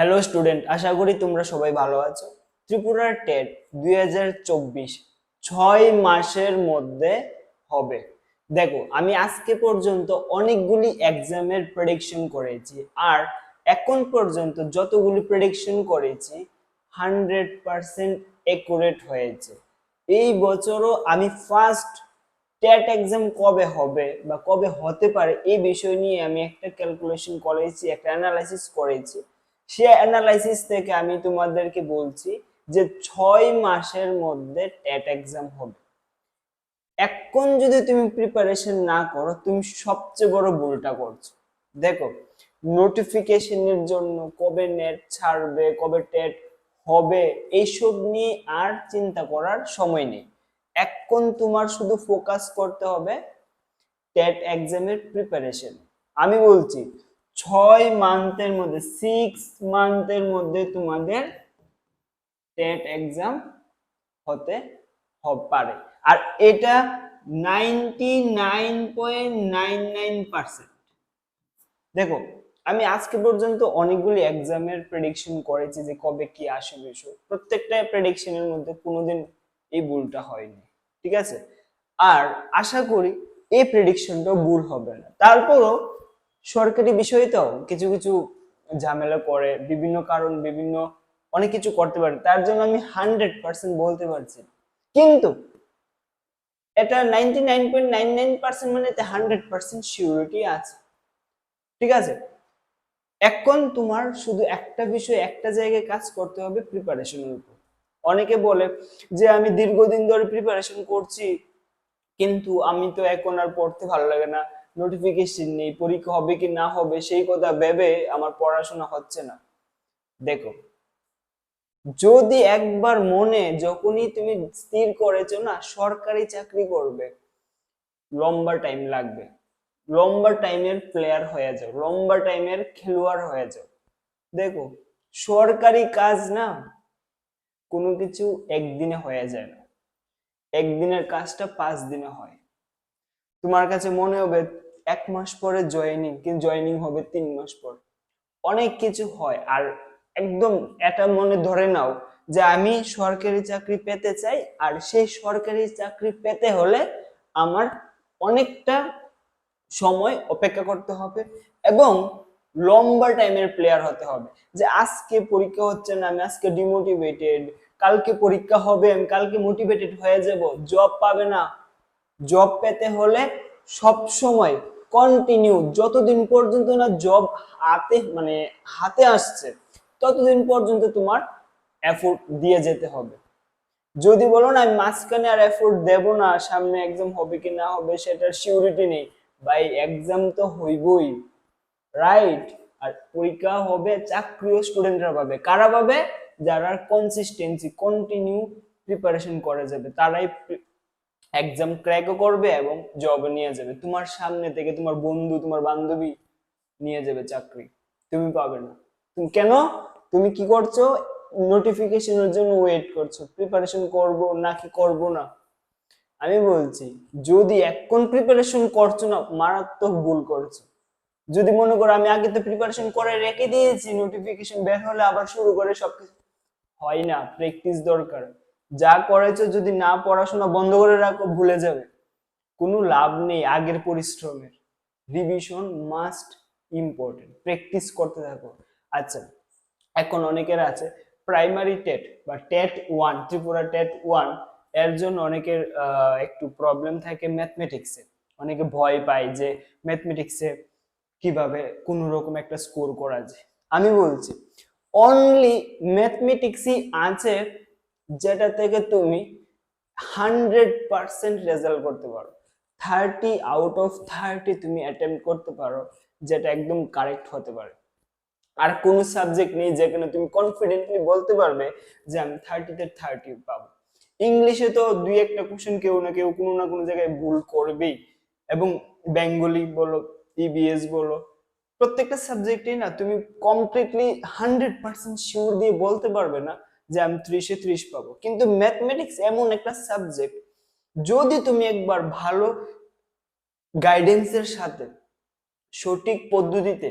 Hello student আশা করি তোমরা সবাই ভালো আছো। ত্রিপুরার টেট দুই ছয় মাসের মধ্যে হবে। দেখো, আমি আজকে পর্যন্ত অনেকগুলি এক্সামের প্রেডিকশন করেছি আর এখন পর্যন্ত যতগুলি প্রেডিকশন করেছি হান্ড্রেড পারসেন্ট একুরেট হয়েছে। এই বছরও আমি ফার্স্ট টেট এক্সাম কবে হবে বা কবে হতে পারে, এই বিষয় নিয়ে আমি একটা ক্যালকুলেশন করেছি, একটা অ্যানালাইসিস করেছি। সে অ্যানালাইসিস থেকে আমি তোমাদেরকে বলছি যে ছয় মাসের মধ্যে টেট এক্সাম হবে। এখন যদি তুমি প্রিপারেশন না করো, তুমি সবচেয়ে বড় ভুলটা করছ। দেখো নোটিফিকেশনের জন্য কবে নেট ছাড়বে, কবে টেট হবে, এইসব নিয়ে আর চিন্তা করার সময় নেই। এখন তোমার শুধু ফোকাস করতে হবে টেট এক্সামের প্রিপারেশন আমি বলছি ছয় মান্থের মধ্যে সিক্স মান্থের মধ্যে তোমাদের টেট এক্সাম হতে পারে। আর এটা ninety nine point nine nine percent দেখো, আমি আজকে পর্যন্ত অনেকগুলি এক্সামের প্রেডিকশন করেছি যে কবে কি আসবে। প্রত্যেকটা প্রেডিকশনের মধ্যে কোনোদিন এই ভুলটা হয়নি, ঠিক আছে? আর আশা করি এই প্রেডিকশনটাও ভুল হবে না। তারপরও সরকারি বিষয় তো কিছু কিছু ঝামেলা করে, বিভিন্ন কারণ, বিভিন্ন অনেক কিছু করতে পারে। তার জন্য আমি হান্ড্রেড পার্সেন্ট বলতে পারছি। কিন্তু এটা ninety nine point nine nine percent মানে হান্ড্রেড পার্সেন্ট সিউরিটি আছে। ঠিক আছে? এখন তোমার শুধু একটা বিষয়, একটা জায়গায় কাজ করতে হবে প্রিপারেশনের উপর। অনেকে বলে যে, আমি দীর্ঘদিন ধরে প্রিপারেশন করছি, কিন্তু আমি তো এখন আর পড়তে ভালো লাগে না। নোটিফিকেশন নেই, পরীক্ষা হবে কি না হবে, সেই কথা ভেবে আমার পড়াশোনা হচ্ছে না। দেখো, যদি একবার মনে যখনই তুমি স্থির করেছ না, সরকারি চাকরি করবে, লম্বা টাইম লাগবে। লম্বা টাইমের প্লেয়ার হয়ে যাও, লম্বা টাইমের খেলোয়াড় হয়ে যাও। দেখো, সরকারি কাজ না, কোনো কিছু একদিনে হয়ে যায় না। একদিনের কাজটা পাঁচ দিনে হয়। তোমার কাছে মনে হবে এক মাস পরে জয়েনিং কিন্তু জয়েনিং হবে তিন মাস পর। অনেক কিছু হয়, আর একদম এটা মনে ধরে নাও যে আমি সরকারি চাকরি পেতে চাই, আর সেই সরকারি চাকরি পেতে হলে আমার অনেকটা সময় অপেক্ষা করতে হবে এবং লম্বা টাইমের প্লেয়ার হতে হবে। যে আজকে পরীক্ষা হচ্ছে না, আমি আজকে ডিমোটিভেটেড কালকে পরীক্ষা হবে, আমি কালকে মোটিভেটেড হয়ে যাব জব পাবে না জব পেতে হলে সব সময় কন্টিনিউ যতদিন পর্যন্ত না জব হাতে মানে হাতে আসছে, ততদিন পর্যন্ত তোমার এফোর্ট দিয়ে যেতে হবে। যদি বলো না, আমি মাঝখানে আর এফোর্ট দেব না, সামনে এক্সাম হবে কি না হবে সেটার সিউরিটি নেই। ভাই এক্সাম তো হইবই রাইট আর পরীক্ষা হবে চাকরিও স্টুডেন্টরা পাবে। কারা পাবে? যারা কনসিস্টেন্সি কন্টিনিউ প্রিপারেশন করে যাবে, তারাই এক্সাম ক্র্যাকও করবে এবং জব নিয়ে যাবে। তোমার সামনে থেকে তোমার বন্ধু, তোমার বান্ধবী নিয়ে যাবে চাকরি। তুমি পাবে না। তুমি কেন? তুমি কি করছ? নোটিফিকেশনের জন্য ওয়েট করছ। প্রিপারেশন করব নাকি করব না? আমি বলছি, যদি এখন প্রিপারেশন করছ না, মারাত্মক ভুল করছ। যদি মনে করো আমি আগে তো প্রিপারেশন করে রেখে দিয়েছি নোটিফিকেশন বের হলে আবার শুরু করে সবকিছু হয় না প্র্যাকটিস দরকার। যা করেছ যদি না পড়াশোনা বন্ধ করে রাখো, ভুলে যাবে। কোনো লাভ নেই আগের পরিশ্রমের। রিভিশন মাস্ট ইম্পর্টেন্ট প্র্যাকটিস করতে থাকো। আচ্ছা এখন অনেকের আছে প্রাইমারি টেট বা টেট ওয়ান ত্রিপুরা টেট ওয়ানের জন্য অনেকের একটু প্রবলেম থাকে ম্যাথমেটিক্সে অনেকে ভয় পায় যে ম্যাথমেটিক্সে কীভাবে কোনো রকম একটা স্কোর করা যায়। আমি বলছি অনলি ম্যাথমেটিক্সই আছে যেটা থেকে তুমি হান্ড্রেড পার্সেন্ট রেজাল্ট করতে পারো। থার্টি আউট অফ থার্টি তুমি অ্যাটেম্প করতে পারো, যেটা একদম কারেক্ট হতে পারে। আর কোনো সাবজেক্ট নেই যেখানে তুমি কনফিডেন্টলি বলতে পারবে যে আমি থার্টিতে থার্টি পাবো। ইংলিশে তো দুই একটা কোশ্চেন কেউ না কেউ কোনো না কোনো জায়গায় ভুল করবেই। এবং বেঙ্গলি বলো ইবিএস বলো, প্রত্যেকটা সাবজেক্টে না, তুমি কমপ্লিটলি হান্ড্রেড পার্সেন্ট শিওর দিয়ে বলতে পারবে না যে আমি ত্রিশে ত্রিশ পাবো। কিন্তু ম্যাথমেটিক্স এমন একটা সাবজেক্ট যদি তুমি একবার ভালো গাইডেন্সের সাথে, সঠিক পদ্ধতিতে,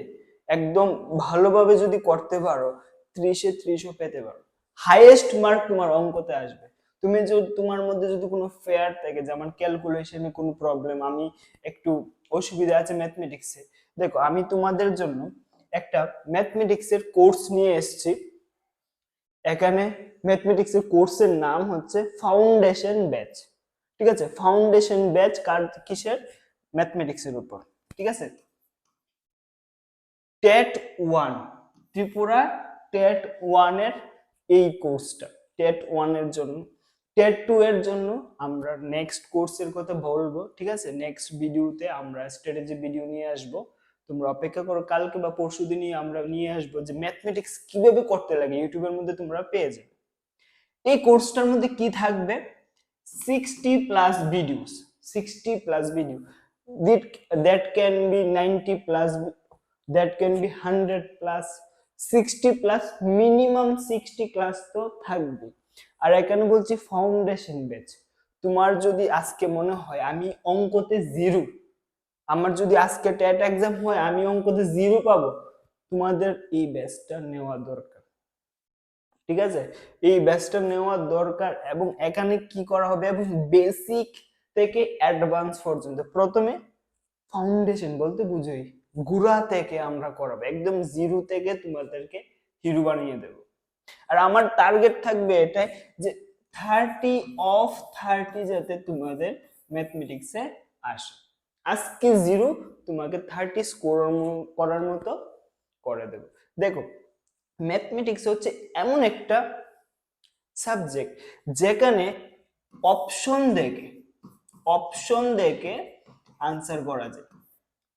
একদম ভালোভাবে যদি করতে পারো, ত্রিশে ত্রিশও পেতে পারো। হাইয়েস্ট মার্ক তোমার অঙ্কতে আসবে। তুমি যদি তোমার মধ্যে যদি কোনো ফেয়ার থাকে যেমন ক্যালকুলেশনে কোনো প্রবলেম আমি একটু অসুবিধা আছে ম্যাথমেটিক্সে দেখো, আমি তোমাদের জন্য একটা ম্যাথমেটিক্সের কোর্স নিয়ে এসেছি। এখানে ম্যাথমেটিক্সের কোর্সের নাম হচ্ছে ফাউন্ডেশন ব্যাচ ঠিক আছে? ফাউন্ডেশন ব্যাচ কার, কিসের? ম্যাথমেটিক্সের উপর। ঠিক আছে? টেট ওয়ান, ত্রিপুরা টেট ওয়ানের এই কোর্সটা টেট ওয়ানের জন্য। টেট টু এর জন্য আমরা নেক্সট কোর্সের কথা বলব। ঠিক আছে? নেক্সট ভিডিওতে আমরা স্ট্র্যাটেজি ভিডিও নিয়ে আসব। তোমরা অপেক্ষা করো, কালকে বা পরশু দিনই আমরা নিয়ে আসব যে ম্যাথমেটিক্স কীভাবে করতে লাগে ইউটিউবের মধ্যে তোমরা পেয়ে যাবে। এই কোর্সটার মধ্যে কি থাকবে? Sixty plus videos sixty plus video that can be ninety plus that can be hundred plus sixty plus minimum sixty class তো থাকবে। আর এখানে বলছি ফাউন্ডেশন ব্যাচ তোমার যদি আজকে মনে হয় আমি অঙ্কতে জিরো আমার যদি আজকে টেট এক্সাম হয়, আমি অঙ্কতে জিরো পাবো। তোমাদের এই ব্যাচটা নেওয়া দরকার। ঠিক আছে? এই ব্যাচটা নেওয়া দরকার এবং এখানে কি করা হবে? এবং বেসিক থেকে অ্যাডভান্স পর্যন্ত। প্রথমে ফাউন্ডেশন বলতে বুঝোই। গুড়া থেকে আমরা করাবো। একদম জিরো থেকে তোমাদেরকে হিরো বানিয়ে দেব। আর আমার টার্গেট থাকবে এটাই যে থার্টি অফ থার্টি যাতে তোমাদের ম্যাথমেটিক্সে আসে। আজকে জিরো তোমাকে থার্টি স্কোর করার মতো করে দেব। দেখো ম্যাথমেটিক্স হচ্ছে এমন একটা সাবজেক্ট যেখানে অপশন দেখে অপশন দেখে আনসার করা যায়।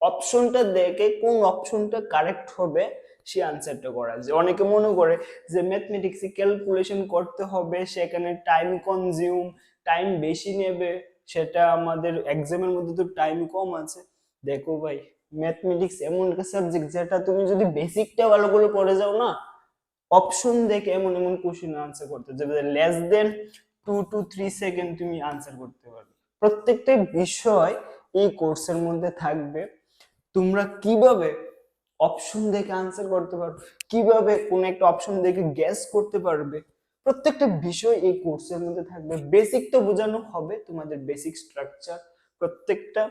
অপশনটা দেখে কোন অপশনটা কারেক্ট হবে, সে আনসারটা করা যায়। অনেকে মনে করে যে ম্যাথমেটিক্সে ক্যালকুলেশন করতে হবে, সেখানে টাইম কনজিউম টাইম বেশি নেবে। সেটা আমাদের এক্সামের মধ্যে তো টাইম কম আছে। দেখো ভাই ম্যাথমেটিক্স এমন একটা সাবজেক্ট যেটা তুমি যদি বেসিকটা ভালো করে পড়ে যাও না অপশন দেখে এমন এমন কোশ্চেন আনসার করতে যাবে less than two to three second তুমি আনসার করতে পারবে। প্রত্যেকটা বিষয় এই কোর্সের মধ্যে থাকবে। তোমরা কীভাবে অপশন দেখে আনসার করতে পারবে? কীভাবে কোন একটা অপশন দেখে গ্যাস করতে পারবে? প্রত্যেকটা বিষয় এই কোর্সের মধ্যে থাকবে। বেসিক তো বোঝানো হবে তোমাদের বেসিক স্ট্রাকচার প্রত্যেকটা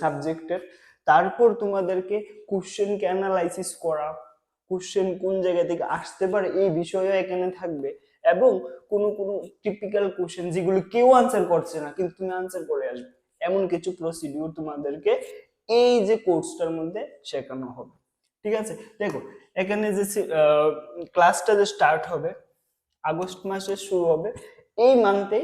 সাবজেক্টের তারপর তোমাদেরকে কোশ্চেনকে অ্যানালাইসিস করা কোশ্চেন কোন জায়গা থেকে আসতে পারে এই বিষয়ও এখানে থাকবে। এবং কোনো কোনো টিপিক্যাল কোশ্চেন যেগুলো কেউ আনসার করছে না, কিন্তু তুমি আনসার করে আসবে। এমন কিছু প্রসিডিউর তোমাদেরকে এই যে কোর্সটার মধ্যে শেখানো হবে। ঠিক আছে? দেখো, এখানে যে ক্লাসটা যে স্টার্ট হবে আগস্ট মাসে শুরু হবে। এই মান্থে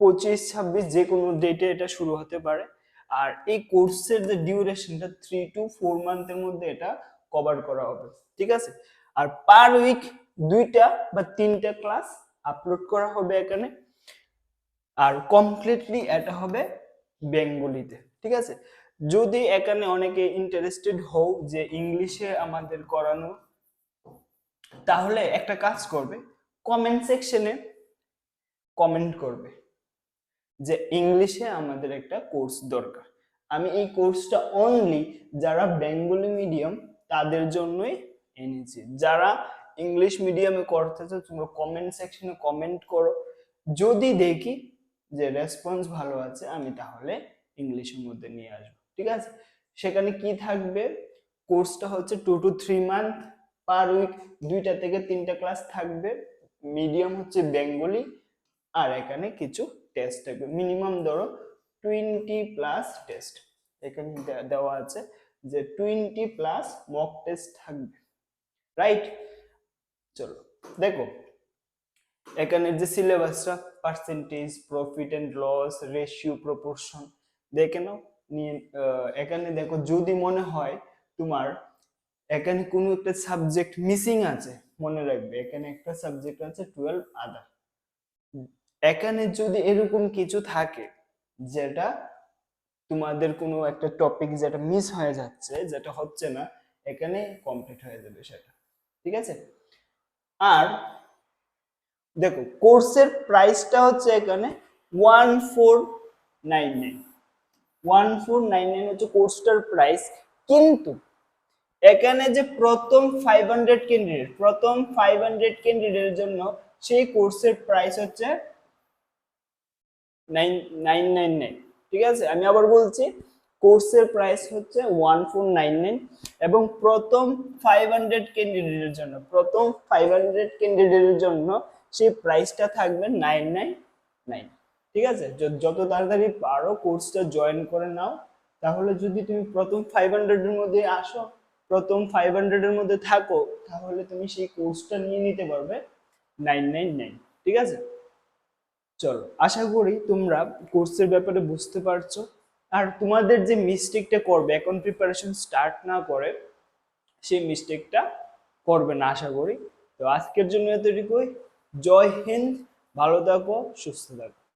পঁচিশ, ছাব্বিশ যে কোনো ডেটে এটা শুরু হতে পারে। আর এই কোর্সের যে ডিউরেশনটা থ্রি টু ফোর মান্থের মধ্যে এটা কভার করা হবে। ঠিক আছে? আর পার উইক দুইটা বা তিনটা ক্লাস আপলোড করা হবে এখানে। আর কমপ্লিটলি এটা হবে বেঙ্গলিতে। ঠিক আছে? যদি এখানে অনেকে ইন্টারেস্টেড হও যে ইংলিশে আমাদের করানো, তাহলে একটা কাজ করবে। কমেন্ট সেকশনে কমেন্ট করবে যে ইংলিশে আমাদের একটা কোর্স দরকার। আমি এই কোর্সটা অনলি যারা বেঙ্গলি মিডিয়াম তাদের জন্যই এনেছি। যারা ইংলিশ মিডিয়ামে করতে চাও, তোমরা কমেন্ট সেকশনে কমেন্ট করো। যদি দেখি যে রেসপন্স ভালো আছে, আমি তাহলে ইংলিশের মধ্যে নিয়ে আসব। ঠিক আছে? সেখানে কি থাকবে? কোর্সটা হচ্ছে two to three month per week দুইটা থেকে তিনটা ক্লাস থাকবে। মিডিয়াম হচ্ছে বেঙ্গলি আর এখানে কিছু টেস্ট থাকবে। মিনিমাম ধরো টোয়েন্টি প্লাস টেস্ট এখানে দেওয়া আছে যে টোয়েন্টি প্লাস মক টেস্ট থাকবে। রাইট চলো, দেখো, এখানে যে সিলেবাসটা percentage profit and loss ratio proportion দেখে নাও, নিয়ে এখানে দেখো যদি মনে হয় তোমার, এখানে কোনো একটা সাবজেক্ট মিসিং আছে মনে রাখবে এখানে একটা সাবজেক্ট আছে টুয়েলভ আদার এখানে যদি এরকম কিছু থাকে যেটা তোমাদের কোনো একটা টপিক যেটা মিস হয়ে যাচ্ছে যেটা হচ্ছে না এখানে কমপ্লিট হয়ে যাবে সেটা ঠিক আছে? আর দেখো কোর্সের প্রাইসটা হচ্ছে এখানে one four nine nine one four nine nine হচ্ছে কোর্সটার প্রাইস কিন্তু এখানে যে প্রথম ফাইভ হান্ড্রেড ক্যান্ডিডেট প্রথম ফাইভ হান্ড্রেড ক্যান্ডিডেটের জন্য সেই কোর্সের প্রাইস হচ্ছে নাইন নাইন নাইন নাইন ঠিক আছে? আমি আবার বলছি কোর্সের প্রাইস হচ্ছে ওয়ান ফোর নাইন নাইন এবং প্রথম ফাইভ হান্ড্রেড ক্যান্ডিডেটের জন্য, প্রথম ফাইভ হান্ড্রেড ক্যান্ডিডেটের জন্য সেই প্রাইসটা থাকবে নাইন নাইন নাইন ঠিক আছে? যত তাড়াতাড়ি পারো কোর্সটা জয়েন করে নাও, তাহলে যদি তুমি প্রথম ফাইভ হান্ড্রেডের মধ্যে আসো প্রথম ফাইভ হান্ড্রেডের মধ্যে থাকো, তাহলে তুমি সেই কোর্সটা নিয়ে নিতে পারবে নাইন নাইন নাইন ঠিক আছে? চলো, আশা করি তোমরা কোর্সের ব্যাপারে বুঝতে পারছ। আর তোমাদের যে মিস্টেকটা করবে, এখন প্রিপারেশন স্টার্ট না করে, সেই মিস্টেকটা করবে না, আশা করি। তো আজকের জন্য এতটুকুই। জয় হিন্দ, ভালো থাকো, সুস্থ থাকো।